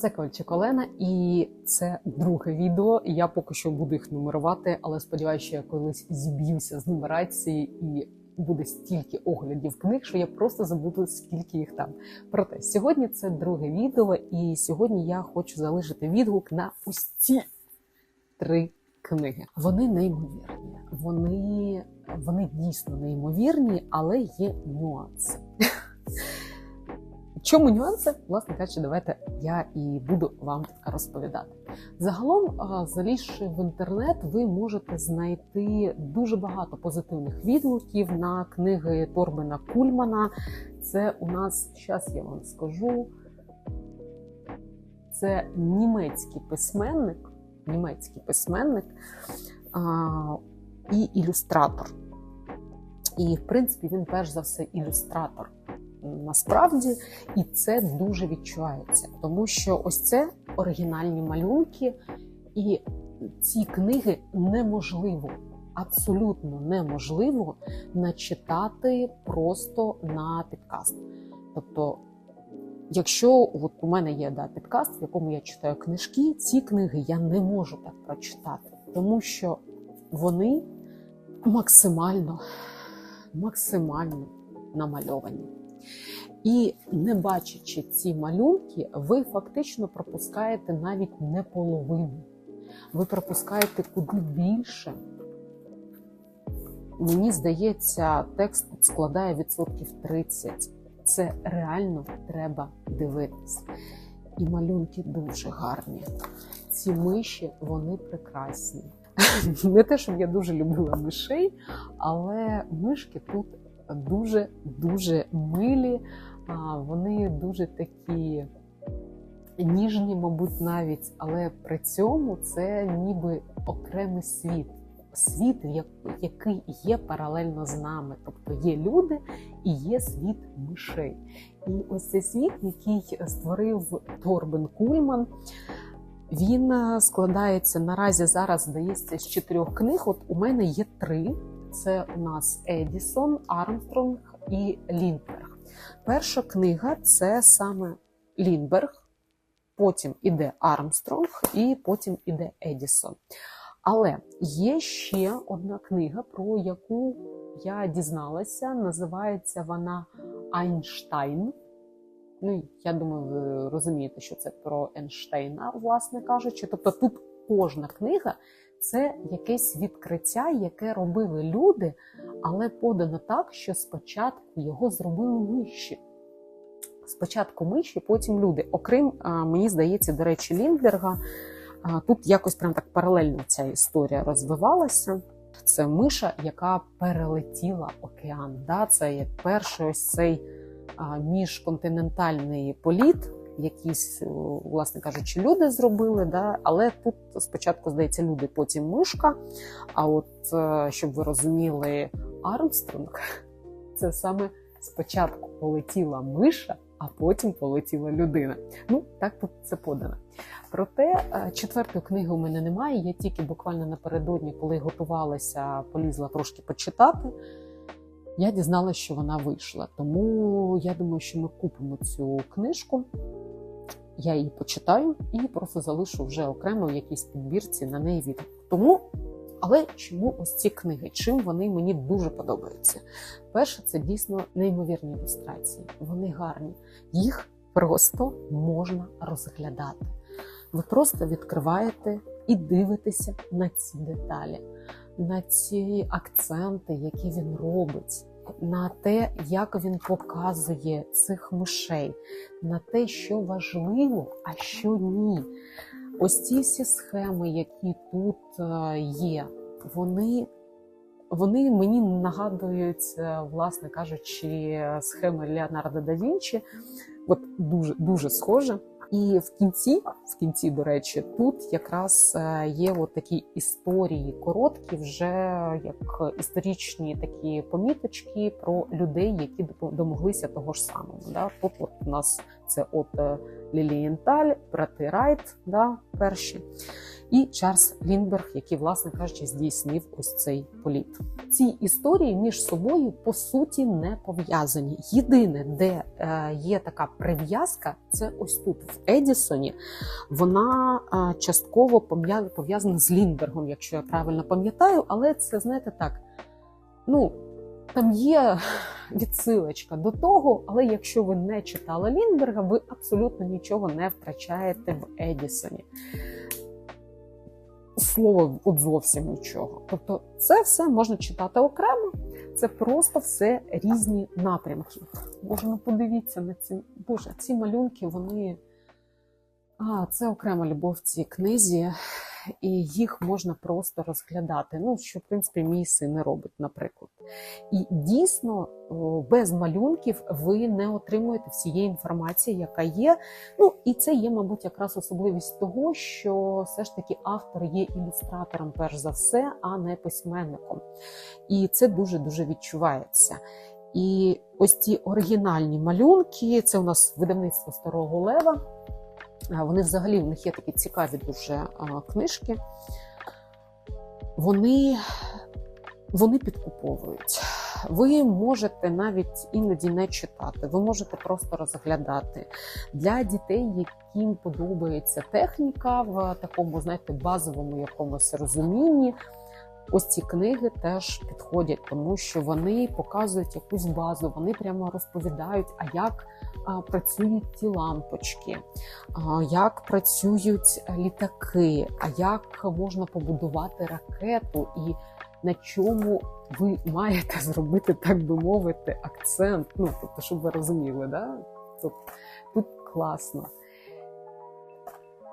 Це Ковальчик Олена, і це друге відео. Я поки що буду їх нумерувати, але сподіваюся, що я колись зіб'юся з нумерації і буде стільки оглядів книг, що я просто забуду, скільки їх там. Проте сьогодні це друге відео, і сьогодні я хочу залишити відгук на ось ці три книги. Вони неймовірні. Вони, вони дійсно неймовірні, але є нюанси. Чому нюанси? Власне кажучи, давайте я і буду вам розповідати. Загалом, залізши в інтернет, ви можете знайти дуже багато позитивних відгуків на книги Торбена Кульмана. Це у нас, зараз я вам скажу, це німецький письменник, німецький письменник а, і ілюстратор. І, в принципі, він перш за все ілюстратор насправді, і це дуже відчувається, тому що ось це оригінальні малюнки, і ці книги неможливо, абсолютно неможливо начитати просто на підкаст. Тобто, якщо от у мене є да, підкаст, в якому я читаю книжки, ці книги я не можу так прочитати, тому що вони максимально, максимально намальовані. І не бачачи ці малюнки, ви фактично пропускаєте навіть не половину. Ви пропускаєте куди більше. Мені здається, текст складає відсотків 30. Це реально треба дивитись. І малюнки дуже гарні. Ці миші, вони прекрасні. Не те, щоб я дуже любила мишей, але мишки тут дуже-дуже милі, вони дуже такі ніжні, мабуть, навіть, але при цьому це ніби окремий світ. Світ, який є паралельно з нами. Тобто є люди і є світ мишей. І ось цей світ, який створив Торбен Кульман, він складається наразі зараз, здається, з чотирьох книг. От у мене є три. Це у нас Едісон, Армстронг і Ліндберг. Перша книга це саме Ліндберг, потім іде Армстронг і потім іде Едісон. Але є ще одна книга, про яку я дізналася. Називається вона Айнштайн. Ну, я думаю, ви розумієте, що це про Ейнштейна, власне кажучи. Тобто тут кожна книга це якесь відкриття, яке робили люди, але подано так, що спочатку його зробили миші. Спочатку миші, потім люди. Окрім, мені здається, до речі, Ліндберга, тут якось прям так паралельно ця історія розвивалася. Це миша, яка перелетіла океан. Да? Це як перший ось цей міжконтинентальний політ якісь, власне кажучи, люди зробили. Да? Але тут спочатку здається люди, потім мишка. А от е, щоб ви розуміли, Армстронг це саме спочатку полетіла миша, а потім полетіла людина. Ну, так тут це подано. Проте е, четвертої книги у мене немає. Я тільки буквально напередодні, коли готувалася, полізла трошки почитати. Я дізналася, що вона вийшла. Тому я думаю, що ми купимо цю книжку. Я її почитаю і просто залишу вже окремо в якійсь підбірці на неї відео. Тому, але чому ось ці книги? Чим вони мені дуже подобаються? Перше, це дійсно неймовірні ілюстрації. Вони гарні. Їх просто можна розглядати. Ви просто відкриваєте і дивитеся на ці деталі, на ці акценти, які він робить на те, як він показує цих мишей, на те, що важливо, а що ні. Ось ці всі схеми, які тут е, є, вони вони мені нагадують, е, власне кажучи, схеми Леонардо да Вінчі. От дуже дуже схоже. І в кінці, в кінці, до речі, тут якраз е, є от такі історії короткі, вже як історичні такі поміточки про людей, які домоглися того ж самого. Да? Тут у нас це от е, Лілієнталь, брати Райт, да, перші. І Чарльз Ліндберг, який, власне кажучи, здійснив ось цей політ. Ці історії між собою по суті не пов'язані. Єдине, де е, є така прив'язка, це ось тут в Едісоні. Вона е, частково пов'язана з Ліндбергом, якщо я правильно пам'ятаю, але це знаєте так. Ну, там є відсилочка до того, але якщо ви не читали Ліндберга, ви абсолютно нічого не втрачаєте в Едісоні. Слово от зовсім нічого. Тобто, це все можна читати окремо, це просто все різні напрямки. Боже, ну подивіться на ці. Боже, ці малюнки, вони. А, це окрема любов в цій книзі, і їх можна просто розглядати. Ну, що, в принципі, мій син робить, наприклад. І дійсно, без малюнків ви не отримуєте всієї інформації, яка є. Ну, і це є, мабуть, якраз особливість того, що все ж таки автор є ілюстратором, перш за все, а не письменником. І це дуже-дуже відчувається. І ось ці оригінальні малюнки, це у нас видавництво Старого Лева. Вони взагалі в них є такі цікаві дуже книжки. Вони, вони підкуповують. Ви можете навіть іноді не читати, ви можете просто розглядати для дітей, яким подобається техніка в такому, знаєте, базовому якомусь розумінні. Ось ці книги теж підходять, тому що вони показують якусь базу, вони прямо розповідають, а як працюють ті лампочки, як працюють літаки, а як можна побудувати ракету, і на чому ви маєте зробити, так би мовити, акцент. Ну, тобто, щоб ви розуміли, да? Тобто, тут класно.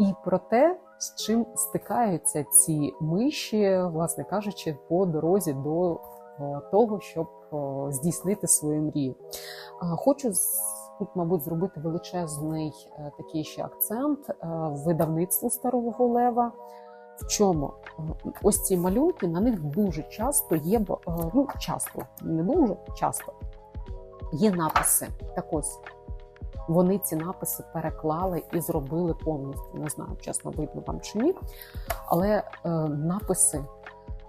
І про те, з чим стикаються ці миші, власне кажучи, по дорозі до того, щоб здійснити свою мрію. Хочу тут, мабуть, зробити величезний е, такий ще акцент е, видавництву старого лева. В чому Е, ось ці малюнки на них дуже часто є е, ну часто, не дуже часто є написи. Так ось вони ці написи переклали і зробили повністю. Не знаю, чесно видно вам чи ні, але е, написи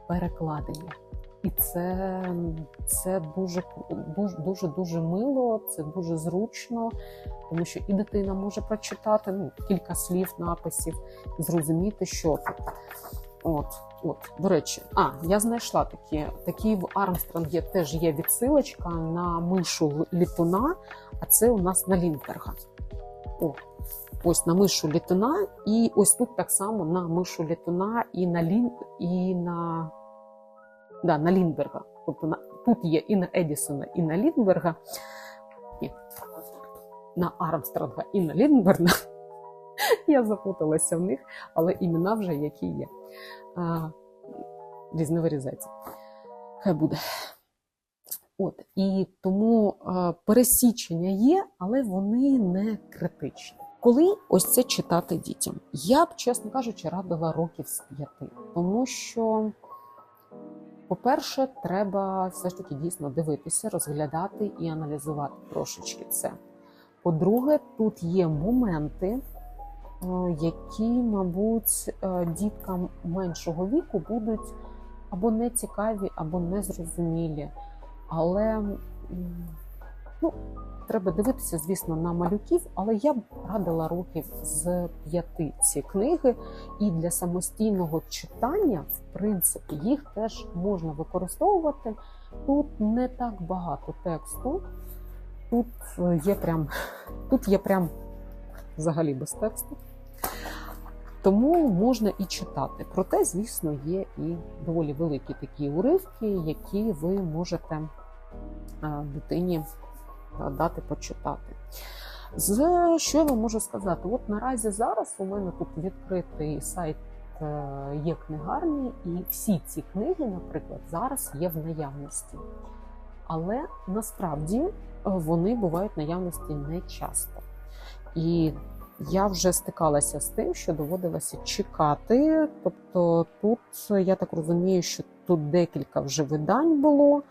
перекладені. І це, це дуже, дуже, дуже, дуже мило, це дуже зручно, тому що і дитина може прочитати ну, кілька слів, написів, зрозуміти, що тут. От, от, до речі, а я знайшла такі. Такі в Армстронгі теж є відсилочка на мишу літуна, а це у нас на Ліндберга. О, ось на мишу літуна, і ось тут так само на мишу літуна і на Лін, і на, да, на Ліндберга. Тобто на, тут є і на Едісона, і на Ліндберга, і на Армстронга, і на Ліндберга. Я запуталася в них, але імена вже які є. А, різновирізація. Хай буде. От, і тому е, пересічення є, але вони не критичні. Коли ось це читати дітям, я б, чесно кажучи, радила років з п'яти, тому що, по-перше, треба все ж таки дійсно дивитися, розглядати і аналізувати трошечки це. По-друге, тут є моменти, які, мабуть, е, діткам меншого віку будуть або не цікаві, або незрозумілі. Але ну, треба дивитися, звісно, на малюків, але я б радила років з п'яти ці книги, і для самостійного читання, в принципі, їх теж можна використовувати. Тут не так багато тексту, тут е, є прям, тут є прям взагалі без тексту. Тому можна і читати. Проте, звісно, є і доволі великі такі уривки, які ви можете е, дитині дати почитати. З що я вам можу сказати? От наразі зараз у мене тут відкритий сайт е, є книгарні, і всі ці книги, наприклад, зараз є в наявності. Але насправді е, вони бувають в наявності не часто. І я вже стикалася з тим, що доводилося чекати. Тобто, тут я так розумію, що тут декілька вже видань було.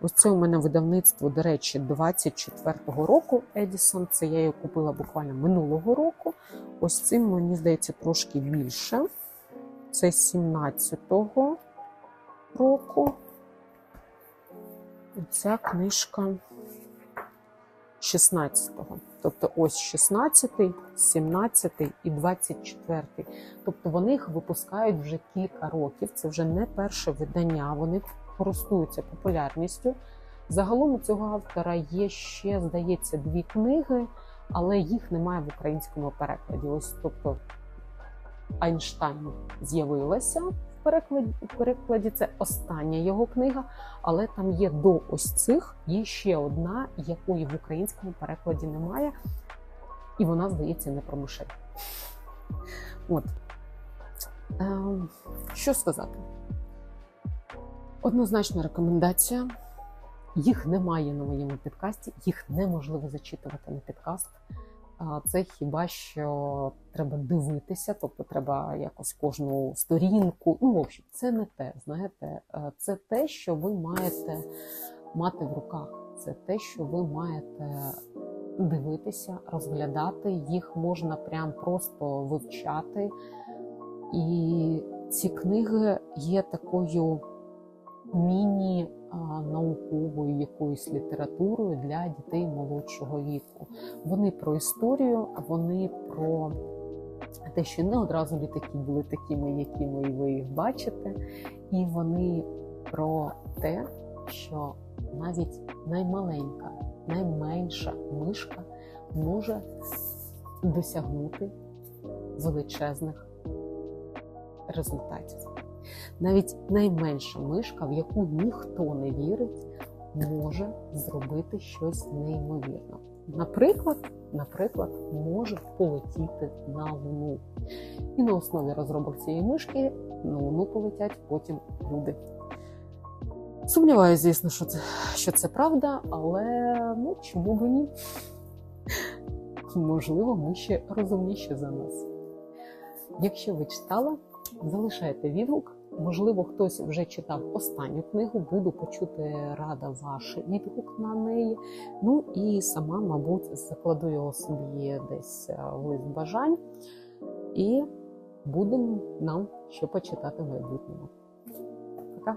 Ось це у мене видавництво, до речі, 24-го року Едісон. Це я її купила буквально минулого року. Ось цим, мені здається, трошки більше. це 17-го року. Ця книжка 16-го. Тобто ось 16-й, 17-й і 24-й. Тобто вони їх випускають вже кілька років. Це вже не перше видання. Вони користуються популярністю. Загалом у цього автора є ще, здається, дві книги, але їх немає в українському перекладі. Ось тобто Айнштайн з'явилася перекладі, перекладі. Це остання його книга, але там є до ось цих є ще одна, якої в українському перекладі немає, і вона, здається, не про мишей. От. Ем, що сказати? Однозначна рекомендація. Їх немає на моєму підкасті, їх неможливо зачитувати на підкаст. Це хіба що треба дивитися, тобто треба якось кожну сторінку. Ну, в общем, це не те, знаєте, Е, це те, що ви маєте мати в руках. Це те, що ви маєте дивитися, розглядати. Їх можна прям просто вивчати. І ці книги є такою міні науковою якоюсь літературою для дітей молодшого віку. Вони про історію, вони про те, що не одразу літаки були такими, якими ви їх бачите, і вони про те, що навіть наймаленька, найменша мишка може досягнути величезних результатів. Навіть найменша мишка, в яку ніхто не вірить, може зробити щось неймовірне. Наприклад, наприклад, може полетіти на Луну. І на основі розробок цієї мишки на Луну полетять потім люди. Сумніваюся, звісно, що це, що це правда, але ну чому б ні? Можливо, ми ще розумніші за нас. Якщо ви читали, залишайте відгук. Можливо, хтось вже читав останню книгу, буду почути рада ваш відгук на неї. Ну і сама, мабуть, закладу його собі десь е, в лист бажань, і будемо нам що почитати в майбутньому. Пока!